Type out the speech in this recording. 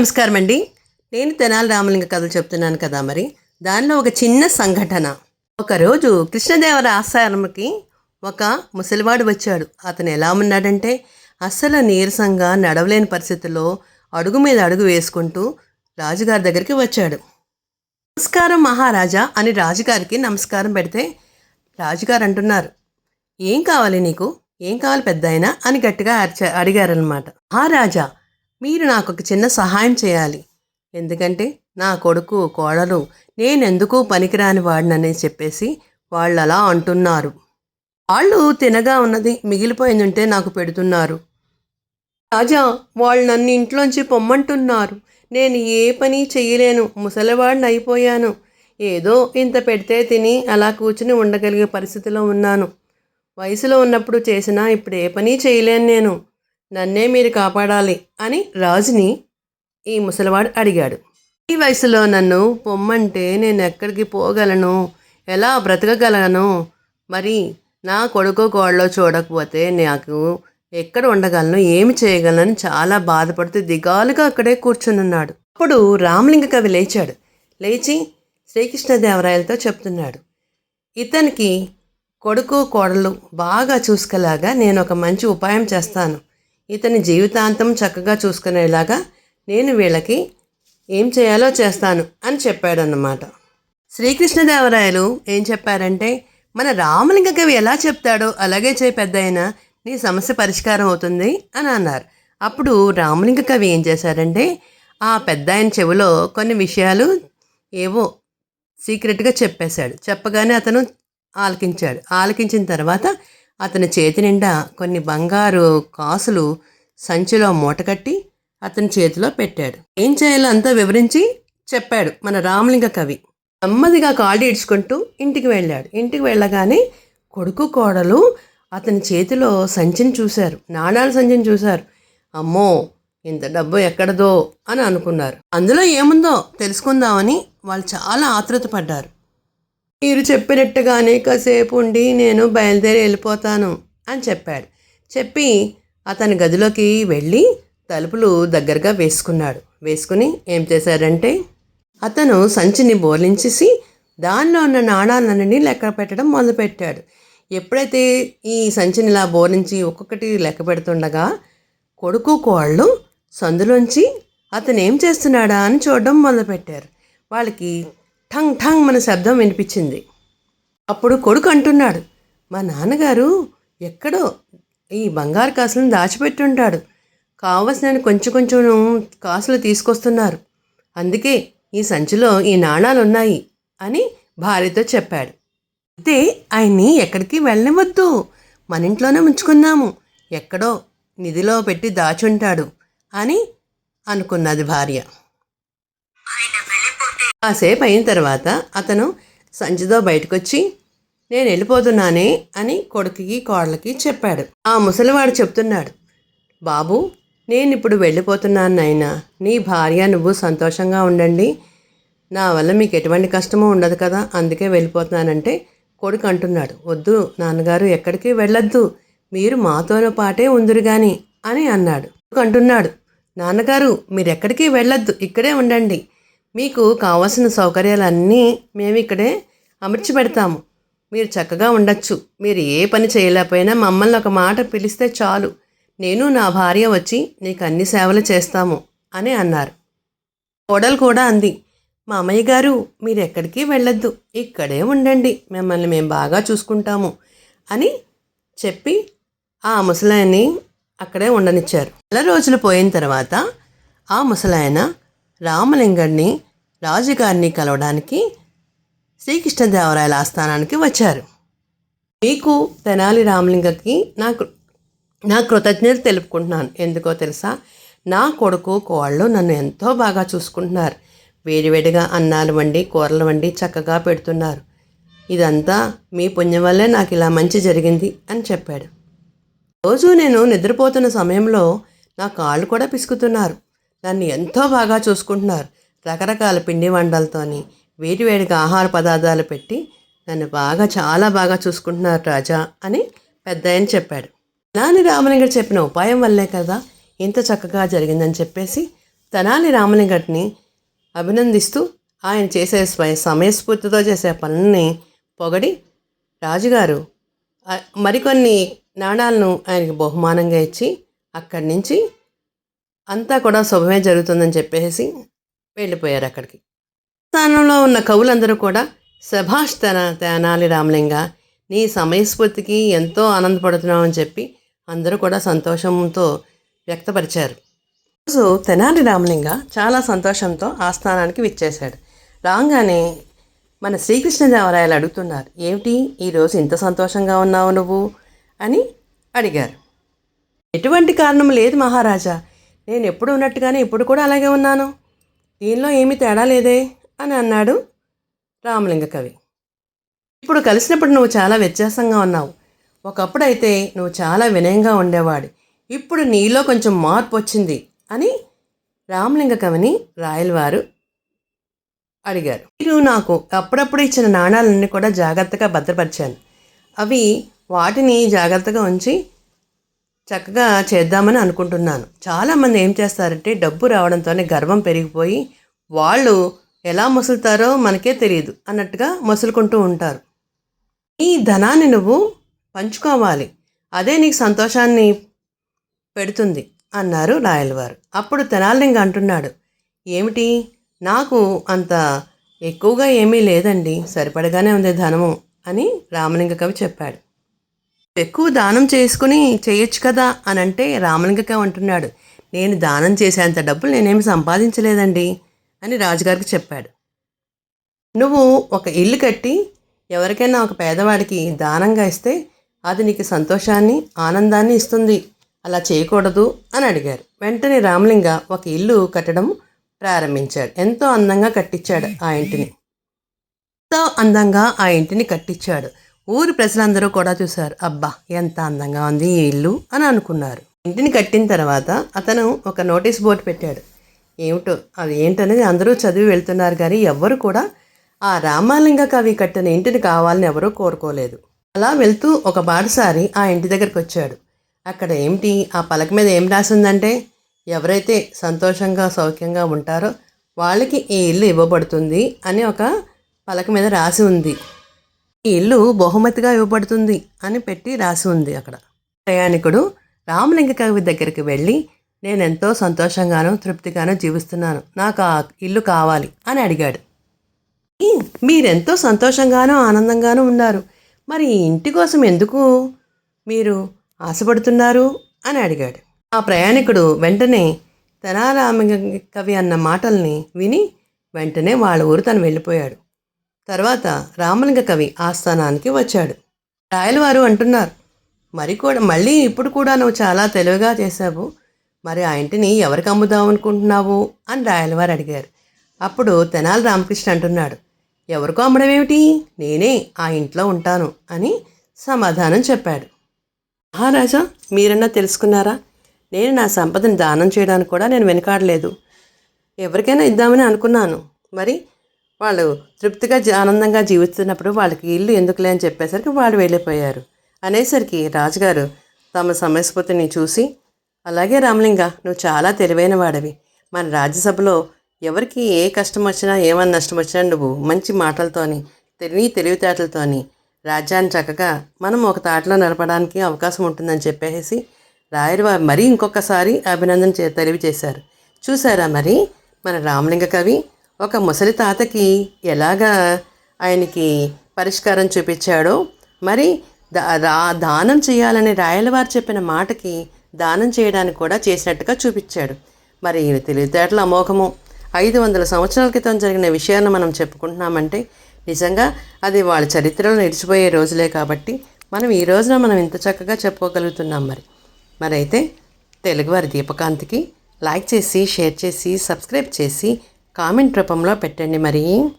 నమస్కారం అండి. నేను తెనాలి రామలింగ కథలు చెప్తున్నాను కదా మరి. దానిలో ఒక చిన్న సంఘటన. ఒకరోజు కృష్ణదేవర ఆశ్రమంకి ఒక ముసలివాడు వచ్చాడు. అతను ఎలా ఉన్నాడంటే అస్సలు నీరసంగా నడవలేని పరిస్థితుల్లో అడుగు మీద అడుగు వేసుకుంటూ రాజుగారి దగ్గరికి వచ్చాడు. నమస్కారం మహారాజా అని రాజుగారికి నమస్కారం పెడితే రాజుగారు అంటున్నారు ఏం కావాలి నీకు? ఏం కావాలి పెద్ద అని గట్టిగా అరిచా అడిగారనమాట మహారాజా మీరు నాకు ఒక చిన్న సహాయం చేయాలి. ఎందుకంటే నా కొడుకు కోడలు నేనెందుకు పనికిరాని వాడినని చెప్పేసి వాళ్ళు అలా అంటున్నారు. వాళ్ళు తినగా ఉన్నది మిగిలిపోయింది ఉంటే నాకు పెడుతున్నారు. రాజా వాళ్ళు నన్ను ఇంట్లోంచి పొమ్మంటున్నారు. నేను ఏ పని చెయ్యలేను. ముసలివాడిని అయిపోయాను. ఏదో ఇంత పెడితే తిని అలా కూర్చుని ఉండగలిగే పరిస్థితిలో ఉన్నాను. వయసులో ఉన్నప్పుడు చేసినా ఇప్పుడు ఏ పని చేయలేను నేను. నన్నే మీరు కాపాడాలి అని రాజుని ఈ ముసలివాడు అడిగాడు. ఈ వయసులో నన్ను పొమ్మంటే నేను ఎక్కడికి పోగలను? ఎలా బ్రతకగలను? మరి నా కొడుకు కోళ్ళలో చూడకపోతే నాకు ఎక్కడ ఉండగలను? ఏమి చేయగలను? చాలా బాధపడుతూ దిగాలుగా అక్కడే కూర్చునున్నాడు. అప్పుడు రామలింగ కవి లేచాడు. లేచి శ్రీకృష్ణదేవరాయలతో చెప్తున్నాడు. ఇతనికి కొడుకు కోడలు బాగా చూసుకులాగా నేను ఒక మంచి ఉపాయం చేస్తాను. ఇతని జీవితాంతం చక్కగా చూసుకునేలాగా నేను వీళ్ళకి ఏం చేయాలో చేస్తాను అని చెప్పాడన్నమాట. శ్రీకృష్ణదేవరాయలు ఏం చెప్పారంటే మన రామలింగ కవి ఎలా చెప్తాడో అలాగే చేయి పెద్దయినా నీ సమస్య పరిష్కారం అవుతుంది అని అన్నారు. అప్పుడు రామలింగ కవి ఏం చేశారంటే ఆ పెద్ద ఆయన చెవిలో కొన్ని విషయాలు ఏవో సీక్రెట్గా చెప్పేశాడు. చెప్పగానే అతను ఆలకించాడు. ఆలకించిన తర్వాత అతని చేతి నిండా కొన్ని బంగారు కాసులు సంచిలో మూటకట్టి అతని చేతిలో పెట్టాడు. ఏం చేయాలో అంతా వివరించి చెప్పాడు మన రామలింగ కవి. నెమ్మదిగా కాళ్ళు ఇడ్చుకుంటూ ఇంటికి వెళ్ళాడు. ఇంటికి వెళ్ళగానే కొడుకు కోడలు అతని చేతిలో సంచిని చూశారు. నాణాల సంచిని చూశారు. అమ్మో ఇంత డబ్బు ఎక్కడదో అని అనుకున్నారు. అందులో ఏముందో తెలుసుకుందామని వాళ్ళు చాలా ఆతృత పడ్డారు. మీరు చెప్పినట్టుగానే కాసేపు ఉండి నేను బయలుదేరి వెళ్ళిపోతాను అని చెప్పాడు. చెప్పి అతని గదిలోకి వెళ్ళి తలుపులు దగ్గరగా వేసుకున్నాడు. వేసుకుని ఏం చేశారంటే అతను సంచిని బోర్లించేసి దానిలో ఉన్న నాణాలన్నీ లెక్క పెట్టడం మొదలుపెట్టాడు. ఎప్పుడైతే ఈ సంచిని ఇలా బోర్లించి ఒక్కొక్కటి లెక్క పెడుతుండగా కొడుకు కోళ్ళు సందులోంచి అతను ఏం చేస్తున్నాడా అని చూడడం మొదలుపెట్టారు. వాళ్ళకి ఠంగ్ ఠంగ్ మన శబ్దం వినిపించింది. అప్పుడు కొడుకు అంటున్నాడు మా నాన్నగారు ఎక్కడో ఈ బంగారు కాసులను దాచిపెట్టుంటాడు. కావలసిన కొంచెం కొంచెం కాసులు తీసుకొస్తున్నారు. అందుకే ఈ సంచిలో ఈ నాణాలు ఉన్నాయి అని భార్యతో చెప్పాడు. అయితే ఆయన్ని ఎక్కడికి వెళ్ళనివద్దు మన ఇంట్లోనే ఉంచుకున్నాము ఎక్కడో నిధిలో పెట్టి దాచుంటాడు అని అనుకున్నది భార్య. కాసేపు అయిన తర్వాత అతను సంచితో బయటకొచ్చి నేను వెళ్ళిపోతున్నానే అని కొడుకుకి కోడలకి చెప్పాడు. ఆ ముసలివాడు చెప్తున్నాడు బాబు నేను ఇప్పుడు వెళ్ళిపోతున్నాను నాయనా. నీ భార్య నువ్వు సంతోషంగా ఉండండి. నా వల్ల మీకు ఎటువంటి కష్టము ఉండదు కదా అందుకే వెళ్ళిపోతున్నానంటే కొడుకు అంటున్నాడు. వద్దు నాన్నగారు ఎక్కడికి వెళ్ళొద్దు. మీరు మాతోనో పాటే ఉందిరు కానీ అని అన్నాడు. అంటున్నాడు నాన్నగారు మీరెక్కడికి వెళ్ళొద్దు. ఇక్కడే ఉండండి. మీకు కావాల్సిన సౌకర్యాలన్నీ మేము ఇక్కడే అమర్చి పెడతాము మీరు చక్కగా ఉండొచ్చు. మీరు ఏ పని చేయలేకపోయినా మమ్మల్ని ఒక మాట పిలిస్తే చాలు. నేను నా భార్య వచ్చి నీకు అన్ని సేవలు చేస్తాము అని అన్నారు. కోడలు కూడా అంది మా అమ్మయ్య గారు మీరు ఎక్కడికి వెళ్ళొద్దు. ఇక్కడే ఉండండి. మిమ్మల్ని మేము బాగా చూసుకుంటాము అని చెప్పి ఆ ముసలాయన్ని అక్కడే ఉండనిచ్చారు. నెల రోజులు పోయిన తర్వాత ఆ ముసలాయన రామలింగడిని రాజుగారిని కలవడానికి శ్రీకృష్ణదేవరాయల ఆస్థానానికి వచ్చారు. మీకు తెనాలి రామలింగకి నాకు నా కృతజ్ఞతలు తెలుపుకుంటున్నాను. ఎందుకో తెలుసా? నా కొడుకు కోళ్ళు నన్ను ఎంతో బాగా చూసుకుంటున్నారు. వేడివేడిగా అన్నాలు వండి కూరలు వండి చక్కగా పెడుతున్నారు. ఇదంతా మీ పుణ్యం వల్లే నాకు ఇలా మంచి జరిగింది అని చెప్పాడు. రోజు నేను నిద్రపోతున్న సమయంలో నా కాళ్ళు కూడా పిసుకుతున్నారు. నన్ను ఎంతో బాగా చూసుకుంటున్నారు. రకరకాల పిండి వంటలతోని వేడివేడిగా ఆహార పదార్థాలు పెట్టి నన్ను బాగా చాలా బాగా చూసుకుంటున్నారు రాజా అని పెద్ద ఆయన చెప్పాడు. నాని రామలింగడు చెప్పిన ఉపాయం వల్లే కదా ఇంత చక్కగా జరిగిందని చెప్పేసి తెనాలి రామలింగడిని అభినందిస్తూ ఆయన చేసే స్వయ సమయస్ఫూర్తితో చేసే పనుల్ని పొగడి రాజుగారు మరికొన్ని నాణాలను ఆయనకి బహుమానంగా ఇచ్చి అక్కడి నుంచి అంతా కూడా శుభమే జరుగుతుందని చెప్పేసి వెళ్ళిపోయారు అక్కడికి. స్థానంలో ఉన్న కవులందరూ కూడా సభాష్ తెన తెనాలి రామలింగ నీ సమయస్ఫూర్తికి ఎంతో ఆనందపడుతున్నావు అని చెప్పి అందరూ కూడా సంతోషంతో వ్యక్తపరిచారు. రోజు తెనాలి రామలింగ చాలా సంతోషంతో ఆ స్థానానికి విచ్చేశాడు. రాగానే మన శ్రీకృష్ణదేవరాయలు అడుగుతున్నారు ఏమిటి? ఈరోజు ఇంత సంతోషంగా ఉన్నావు నువ్వు? అని అడిగారు. ఎటువంటి కారణం లేదు మహారాజా. నేను ఎప్పుడు ఉన్నట్టుగానే ఇప్పుడు కూడా అలాగే ఉన్నాను. దీనిలో ఏమీ తేడా లేదే అని అన్నాడు రామలింగ కవి. ఇప్పుడు కలిసినప్పుడు నువ్వు చాలా వ్యత్యాసంగా ఉన్నావు. ఒకప్పుడైతే నువ్వు చాలా వినయంగా ఉండేవాడు. ఇప్పుడు నీలో కొంచెం మార్పు వచ్చింది అని రామలింగ కవిని రాయలవారు అడిగారు. మీరు నాకు అప్పుడప్పుడు ఇచ్చిన నాణాలన్నీ కూడా జాగ్రత్తగా భద్రపరిచాను. అవి వాటిని జాగ్రత్తగా ఉంచి చక్కగా చేద్దామని అనుకుంటున్నాను. చాలామంది ఏం చేస్తారంటే డబ్బు రావడంతోనే గర్వం పెరిగిపోయి వాళ్ళు ఎలా మసులుతారో మనకే తెలియదు అన్నట్టుగా మసులుకుంటూ ఉంటారు. ఈ ధనాన్ని నువ్వు పంచుకోవాలి. అదే నీకు సంతోషాన్ని పెడుతుంది అన్నారు రాయలవారు అప్పుడు తెనాలింగ అంటున్నాడు ఏమిటి? నాకు అంత ఎక్కువగా ఏమీ లేదండి. సరిపడగానే ఉంది ధనము అని రామలింగ కవి చెప్పాడు. ఎక్కువ దానం చేసుకుని చేయొచ్చు కదా అని అంటే రామలింగకే అంటున్నాడు. నేను దానం చేసేంత డబ్బులు నేనేమి సంపాదించలేదండి అని రాజుగారికి చెప్పాడు. నువ్వు ఒక ఇల్లు కట్టి ఎవరికైనా ఒక పేదవాడికి దానంగా ఇస్తే అది నీకు సంతోషాన్ని ఆనందాన్ని ఇస్తుంది. అలా చేయకూడదు అని అడిగారు. వెంటనే రామలింగ ఒక ఇల్లు కట్టడం ప్రారంభించాడు. ఎంతో అందంగా కట్టించాడు ఆ ఇంటిని. ఎంతో అందంగా ఆ ఇంటిని కట్టించాడు. ఊరి ప్రజలందరూ కూడా చూశారు. అబ్బా ఎంత అందంగా ఉంది ఈ ఇల్లు అని అనుకున్నారు. ఇంటిని కట్టిన తర్వాత అతను ఒక నోటీస్ బోర్డు పెట్టాడు. ఏమిటో అది ఏంటనేది అందరూ చదివి వెళ్తున్నారు కానీ ఎవ్వరు కూడా ఆ రామాలింగ కవి కట్టిన ఇంటిని కావాలని ఎవరూ కోరుకోలేదు. అలా వెళ్తూ ఒక బాటసారి ఆ ఇంటి దగ్గరికి వచ్చాడు. అక్కడ ఏమిటి? ఆ పలక మీద ఏం రాసిందంటే ఎవరైతే సంతోషంగా సౌఖ్యంగా ఉంటారో వాళ్ళకి ఈ ఇల్లు ఇవ్వబడుతుంది అని ఒక పలక మీద రాసి ఉంది. ఈ ఇల్లు బహుమతిగా ఇవ్వబడుతుంది అని పెట్టి రాసి ఉంది అక్కడ. ప్రయాణికుడు రామలింగ కవి దగ్గరికి వెళ్ళి నేను ఎంతో సంతోషంగాను తృప్తిగాను జీవిస్తున్నాను. నాకు ఆ ఇల్లు కావాలి అని అడిగాడు. మీరెంతో సంతోషంగానూ ఆనందంగానూ ఉన్నారు మరి ఈ ఇంటి కోసం ఎందుకు మీరు ఆశపడుతున్నారు? అని అడిగాడు. ఆ ప్రయాణికుడు వెంటనే తెనారామింగ కవి అన్న మాటల్ని విని వెంటనే వాళ్ళ ఊరు తను వెళ్ళిపోయాడు. తర్వాత రామలింగ కవి ఆస్థానానికి వచ్చాడు. రాయలవారు అంటున్నారు మరి కూడా మళ్ళీ ఇప్పుడు కూడా నువ్వు చాలా తెలివిగా చేశావు. మరి ఆ ఇంటిని ఎవరికి అమ్ముదాం అనుకుంటున్నావు? అని రాయలవారు అడిగారు. అప్పుడు తెనాలి రామకృష్ణ అంటున్నాడు ఎవరికో అమ్మడం ఏమిటి? నేనే ఆ ఇంట్లో ఉంటాను అని సమాధానం చెప్పాడు. మహారాజా మీరన్నా తెలుసుకున్నారా? నేను నా సంపదను దానం చేయడానికి కూడా నేను వెనకాడలేదు. ఎవరికైనా ఇద్దామని అనుకున్నాను. మరి వాళ్ళు తృప్తిగా ఆనందంగా జీవిస్తున్నప్పుడు వాళ్ళకి ఇల్లు ఎందుకులే అని చెప్పేసరికి వాళ్ళు వెళ్ళిపోయారు. అనేసరికి రాజుగారు తమ సమయస్ఫూర్తిని చూసి అలాగే రామలింగ నువ్వు చాలా తెలివైన వాడివి. మన రాజ్యసభలో ఎవరికి ఏ కష్టం వచ్చినా ఏమన్నా నష్టం వచ్చినా నువ్వు మంచి మాటలతోని తెలివి తెలివితేటలతోని రాజ్యాన్ని చక్కగా మనం ఒక తాటలో నడపడానికి అవకాశం ఉంటుందని చెప్పేసి రాయలవారు మరీ ఇంకొకసారి అభినందన చే తెలియజేశారు చూసారా మరి మన రామలింగ కవి? ఒక ముసలి తాతకి ఎలాగా ఆయనకి పరిష్కారం చూపించాడో మరి దా దానం చేయాలని రాయలవారు చెప్పిన మాటకి దానం చేయడానికి కూడా చేసినట్టుగా చూపించాడు. మరి ఈయన తెలివితేటల అమోఘము ఐదు వందల సంవత్సరాల క్రితం జరిగిన విషయాన్ని మనం చెప్పుకుంటున్నామంటే నిజంగా అది వాళ్ళ చరిత్రలో నిలిచిపోయే రోజులే కాబట్టి మనం ఈ రోజున మనం ఇంత చక్కగా చెప్పుకోగలుగుతున్నాం మరి. మరి అయితే తెలుగువారి దీపకాంతికి లైక్ చేసి షేర్ చేసి సబ్స్క్రైబ్ చేసి కామెంట్ రూపంలో పెట్టండి మరి.